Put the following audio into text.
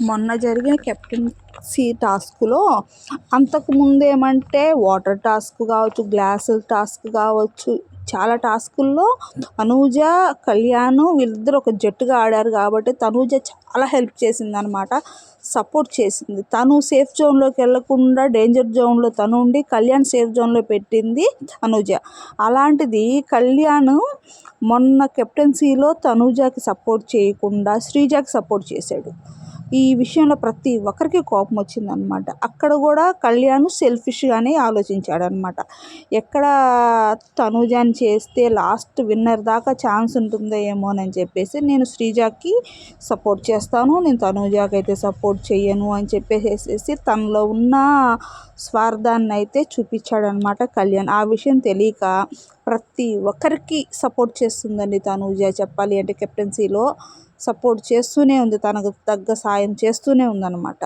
మొన్న జరిగిన కెప్టెన్సీ టాస్క్లో అంతకుముందు ఏమంటే వాటర్ టాస్క్ కావచ్చు గ్లాసుల టాస్క్ కావచ్చు చాలా టాస్కుల్లో తనూజ కళ్యాణ్ వీళ్ళిద్దరు ఒక జట్టుగా ఆడారు కాబట్టి తనూజ చాలా హెల్ప్ చేసింది అనమాట సపోర్ట్ చేసింది. తను సేఫ్ జోన్లోకి వెళ్ళకుండా డేంజర్ జోన్లో తను ఉండి కళ్యాణ్ సేఫ్ జోన్లో పెట్టింది తనూజ. అలాంటిది కళ్యాణ్ మొన్న కెప్టెన్సీలో తనూజకి సపోర్ట్ చేయకుండా శ్రీజకి సపోర్ట్ చేశాడు. ఈ విషయంలో ప్రతి ఒక్కరికి కోపం వచ్చిందనమాట అక్కడ కూడా కళ్యాణ్ సెల్ఫిష్గానే ఆలోచించాడనమాట ఎక్కడ తనూజాని చేస్తే లాస్ట్ విన్నర్ దాకా ఛాన్స్ ఉంటుందో ఏమోనని చెప్పేసి నేను శ్రీజాకి సపోర్ట్ చేస్తాను నేను తనుజాకి అయితే సపోర్ట్ చేయను అని చెప్పేసేసి తనలో ఉన్న స్వార్థాన్ని అయితే చూపించాడనమాట కళ్యాణ్. ఆ విషయం తెలియక ప్రతి ఒక్కరికి సపోర్ట్ చేస్తుందండి తనూజ చెప్పాలి అంటే కెప్టెన్సీలో సపోర్ట్ చేస్తూనే ఉంది. తనకు తగ్గ సాయం చేస్తూనే ఉందన్నమాట.